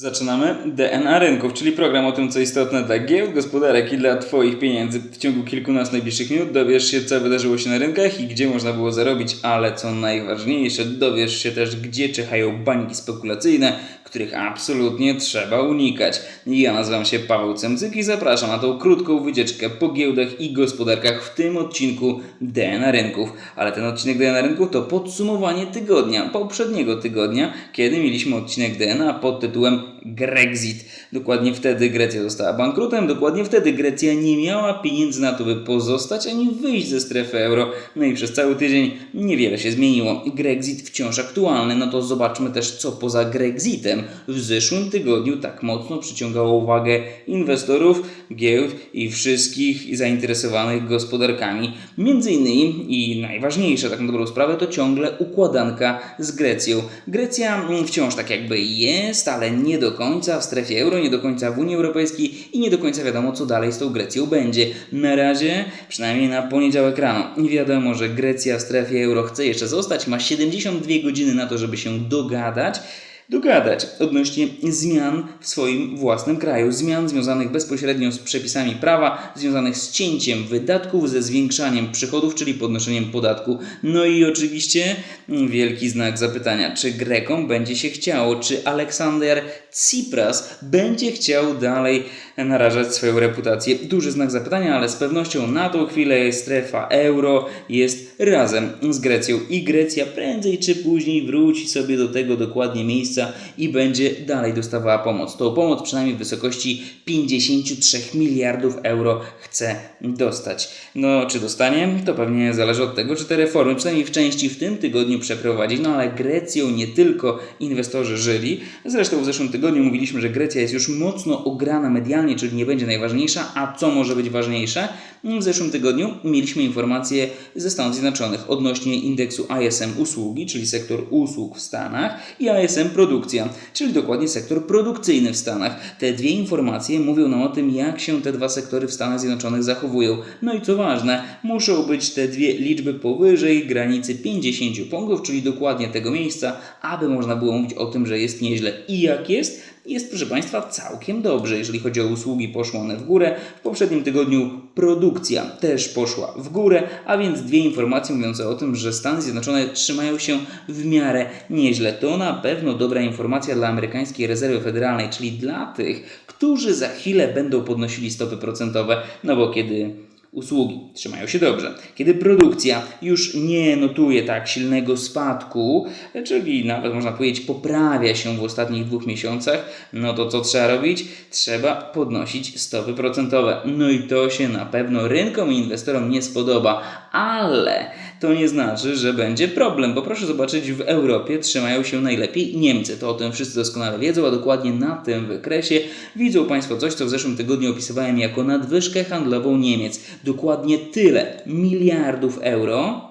Zaczynamy DNA Rynków, czyli program o tym, co istotne dla giełd, gospodarek i dla Twoich pieniędzy. W ciągu kilkunastu najbliższych minut dowiesz się, co wydarzyło się na rynkach i gdzie można było zarobić, ale co najważniejsze, dowiesz się też, gdzie czyhają bańki spekulacyjne, których absolutnie trzeba unikać. Ja nazywam się Paweł Cemcyk i zapraszam na tą krótką wycieczkę po giełdach i gospodarkach w tym odcinku DNA Rynków. Ale ten odcinek DNA Rynków to podsumowanie tygodnia, poprzedniego tygodnia, kiedy mieliśmy odcinek DNA pod tytułem Grexit. Dokładnie wtedy Grecja została bankrutem, dokładnie wtedy Grecja nie miała pieniędzy na to, by pozostać ani wyjść ze strefy euro. No i przez cały tydzień niewiele się zmieniło. Grexit wciąż aktualny, no to zobaczmy też, co poza Grexitem w zeszłym tygodniu tak mocno przyciągało uwagę inwestorów, giełd i wszystkich zainteresowanych gospodarkami. Między innymi i najważniejsze tak na dobrą sprawę to ciągle układanka z Grecją. Grecja mm, wciąż tak jakby jest, ale nie do końca w strefie euro, nie do końca w Unii Europejskiej i nie do końca wiadomo co dalej z tą Grecją będzie. Na razie, przynajmniej na poniedziałek rano, wiadomo, że Grecja w strefie euro chce jeszcze zostać, ma 72 godziny na to, żeby się dogadać dogadać odnośnie zmian w swoim własnym kraju. Zmian związanych bezpośrednio z przepisami prawa, związanych z cięciem wydatków, ze zwiększaniem przychodów, czyli podnoszeniem podatku. No i oczywiście mm, wielki znak zapytania, czy Grekom będzie się chciało, czy Aleksander Tsipras będzie chciał dalej narażać swoją reputację. Duży znak zapytania, ale z pewnością na tą chwilę strefa euro jest razem z Grecją i Grecja prędzej czy później wróci sobie do tego dokładnie miejsca i będzie dalej dostawała pomoc. Tą pomoc przynajmniej w wysokości 53 miliardów euro chce dostać. No, czy dostanie? To pewnie zależy od tego, czy te reformy przynajmniej w części w tym tygodniu przeprowadzi. No, ale Grecją nie tylko inwestorzy żyli. Zresztą w zeszłym tygodniu mówiliśmy, że Grecja jest już mocno ograna medialnie, czyli nie będzie najważniejsza. A co może być ważniejsze? W zeszłym tygodniu mieliśmy informacje ze Stanów Zjednoczonych odnośnie indeksu ISM usługi, czyli sektor usług w Stanach i ISM produkcja, czyli dokładnie sektor produkcyjny w Stanach. Te dwie informacje mówią nam o tym, jak się te dwa sektory w Stanach Zjednoczonych zachowują. No i co ważne, muszą być te dwie liczby powyżej granicy 50 punktów, czyli dokładnie tego miejsca, aby można było mówić o tym, że jest nieźle. I jak jest? Jest, proszę Państwa, całkiem dobrze. Jeżeli chodzi o usługi, poszło one w górę. W poprzednim tygodniu produkcja też poszła w górę, a więc dwie informacje mówiące o tym, że Stany Zjednoczone trzymają się w miarę nieźle. To na pewno dobra informacja dla amerykańskiej rezerwy federalnej, czyli dla tych, którzy za chwilę będą podnosili stopy procentowe, no bo kiedy usługi trzymają się dobrze. Kiedy produkcja już nie notuje tak silnego spadku, czyli nawet można powiedzieć poprawia się w ostatnich dwóch miesiącach, no to co trzeba robić? Trzeba podnosić stopy procentowe. No i to się na pewno rynkom i inwestorom nie spodoba, ale to nie znaczy, że będzie problem, bo proszę zobaczyć, w Europie trzymają się najlepiej Niemcy. To o tym wszyscy doskonale wiedzą, a dokładnie na tym wykresie widzą Państwo coś, co w zeszłym tygodniu opisywałem jako nadwyżkę handlową Niemiec. Dokładnie tyle miliardów euro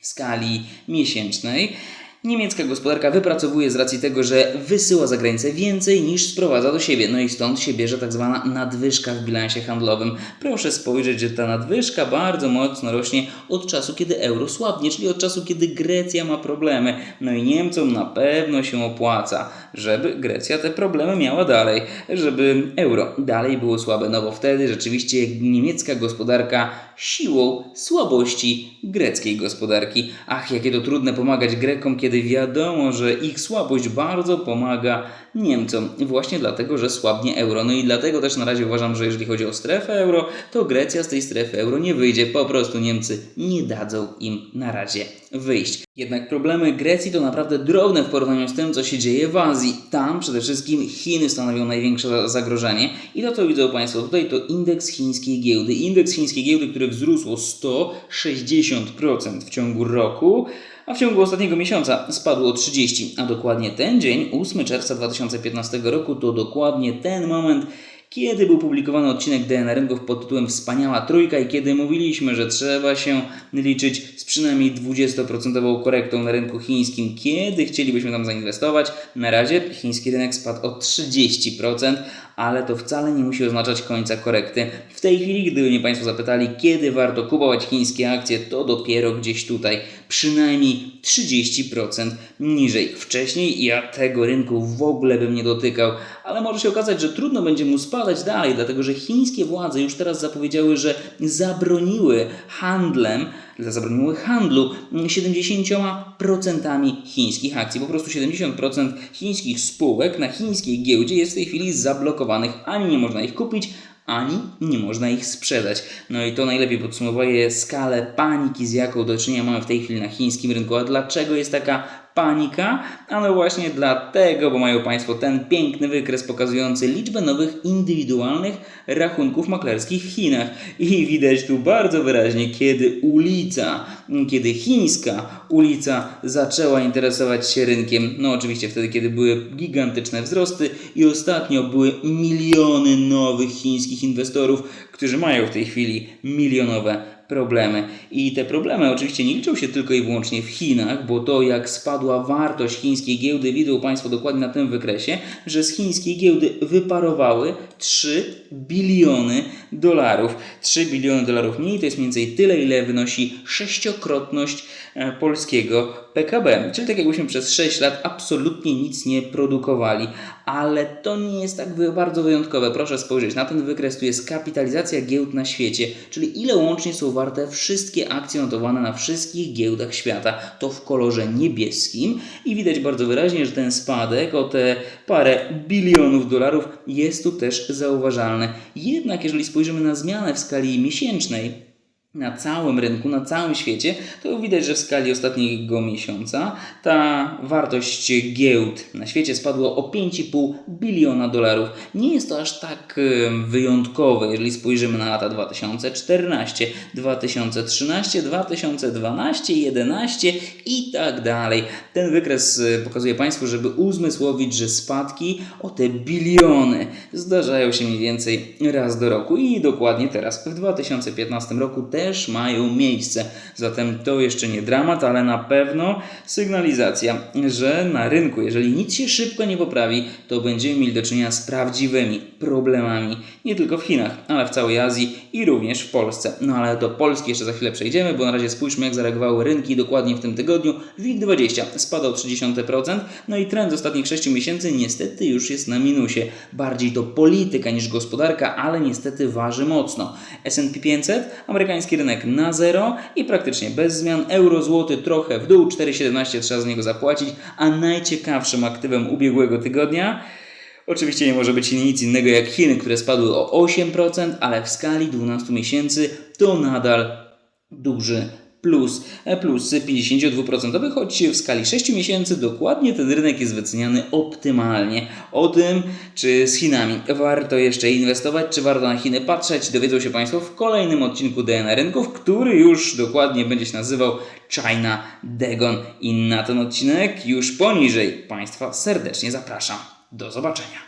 w skali miesięcznej. Niemiecka gospodarka wypracowuje z racji tego, że wysyła za granicę więcej niż sprowadza do siebie. No i stąd się bierze tak zwana nadwyżka w bilansie handlowym. Proszę spojrzeć, że ta nadwyżka bardzo mocno rośnie od czasu, kiedy euro słabnie, czyli od czasu, kiedy Grecja ma problemy. No i Niemcom na pewno się opłaca, żeby Grecja te problemy miała dalej, żeby euro dalej było słabe. No bo wtedy rzeczywiście niemiecka gospodarka siłą słabości greckiej gospodarki. Ach, jakie to trudne pomagać Grekom, kiedy wiadomo, że ich słabość bardzo pomaga Niemcom. Właśnie dlatego, że słabnie euro. No i dlatego też na razie uważam, że jeżeli chodzi o strefę euro, to Grecja z tej strefy euro nie wyjdzie. Po prostu Niemcy nie dadzą im na razie wyjść. Jednak problemy Grecji to naprawdę drobne w porównaniu z tym, co się dzieje w Azji. Tam przede wszystkim Chiny stanowią największe zagrożenie. I to, co widzą Państwo tutaj, to indeks chińskiej giełdy. Indeks chińskiej giełdy, który wzrósł o 160% w ciągu roku a w ciągu ostatniego miesiąca spadło o 30, a dokładnie ten dzień, 8 czerwca 2015 roku, to dokładnie ten moment, kiedy był publikowany odcinek DNA Rynków pod tytułem Wspaniała Trójka i kiedy mówiliśmy, że trzeba się liczyć z przynajmniej 20% korektą na rynku chińskim, kiedy chcielibyśmy tam zainwestować. Na razie chiński rynek spadł o 30%, ale to wcale nie musi oznaczać końca korekty. W tej chwili, gdyby mnie Państwo zapytali, kiedy warto kupować chińskie akcje, to dopiero gdzieś tutaj, przynajmniej 30% niżej. Wcześniej ja tego rynku w ogóle bym nie dotykał, ale może się okazać, że trudno będzie mu spadać dalej, dlatego że chińskie władze już teraz zapowiedziały, że zabroniły handlem, zabroniły handlu 70% chińskich akcji. Po prostu 70% chińskich spółek na chińskiej giełdzie jest w tej chwili zablokowanych, ani nie można ich kupić, ani nie można ich sprzedać. No i to najlepiej podsumowuje skalę paniki, z jaką do czynienia mamy w tej chwili na chińskim rynku. A dlaczego jest taka panika? Ano właśnie dlatego, bo mają Państwo ten piękny wykres pokazujący liczbę nowych indywidualnych rachunków maklerskich w Chinach. I widać tu bardzo wyraźnie, kiedy ulica, kiedy chińska ulica zaczęła interesować się rynkiem. No oczywiście wtedy, kiedy były gigantyczne wzrosty i ostatnio były miliony nowych chińskich inwestorów, którzy mają w tej chwili milionowe problemy. I te problemy oczywiście nie liczą się tylko i wyłącznie w Chinach, bo to jak spadła wartość chińskiej giełdy, widzą Państwo dokładnie na tym wykresie, że z chińskiej giełdy wyparowały 3 biliony dolarów. 3 biliony dolarów mniej to jest mniej więcej tyle, ile wynosi sześciokrotność e, polskiego PKB. Czyli tak jakbyśmy przez 6 lat absolutnie nic nie produkowali. Ale to nie jest tak bardzo wyjątkowe. Proszę spojrzeć na ten wykres. Tu jest kapitalizacja giełd na świecie, czyli ile łącznie są warte wszystkie akcje notowane na wszystkich giełdach świata. To w kolorze niebieskim i widać bardzo wyraźnie, że ten spadek o te parę bilionów dolarów jest tu też zauważalny. Jednak jeżeli spojrzymy na zmianę w skali miesięcznej, na całym rynku, na całym świecie, to widać, że w skali ostatniego miesiąca ta wartość giełd na świecie spadła o 5,5 biliona dolarów. Nie jest to aż tak wyjątkowe, jeżeli spojrzymy na lata 2014, 2013, 2012, 2011 i tak dalej. Ten wykres e, pokazuje Państwu, żeby uzmysłowić, że spadki o te biliony zdarzają się mniej więcej raz do roku i dokładnie teraz w 2015 roku też mają miejsce. Zatem to jeszcze nie dramat, ale na pewno sygnalizacja, że na rynku, jeżeli nic się szybko nie poprawi, to będziemy mieli do czynienia z prawdziwymi problemami. Nie tylko w Chinach, ale w całej Azji i również w Polsce. No ale do Polski jeszcze za chwilę przejdziemy, bo na razie spójrzmy jak zareagowały rynki dokładnie w tym tygodniu. WIG20 spadał 0,3%, no i trend z ostatnich 6 miesięcy niestety już jest na minusie. Bardziej to polityka niż gospodarka, ale niestety waży mocno. S&P 500, amerykański rynek na zero i praktycznie bez zmian. Euro, złoty trochę w dół, 4,17 trzeba z niego zapłacić, a najciekawszym aktywem ubiegłego tygodnia Oczywiście nie może być nic innego jak Chiny, które spadły o 8%, ale w skali 12 miesięcy to nadal duży plus. E, Plus 52%, choć w skali 6 miesięcy dokładnie ten rynek jest wyceniany optymalnie. O tym, czy z Chinami warto jeszcze inwestować, czy warto na Chiny patrzeć, dowiedzą się Państwo w kolejnym odcinku DNA Rynków, który już dokładnie będzie się nazywał China Dagon. I na ten odcinek już poniżej Państwa serdecznie zapraszam. Do zobaczenia.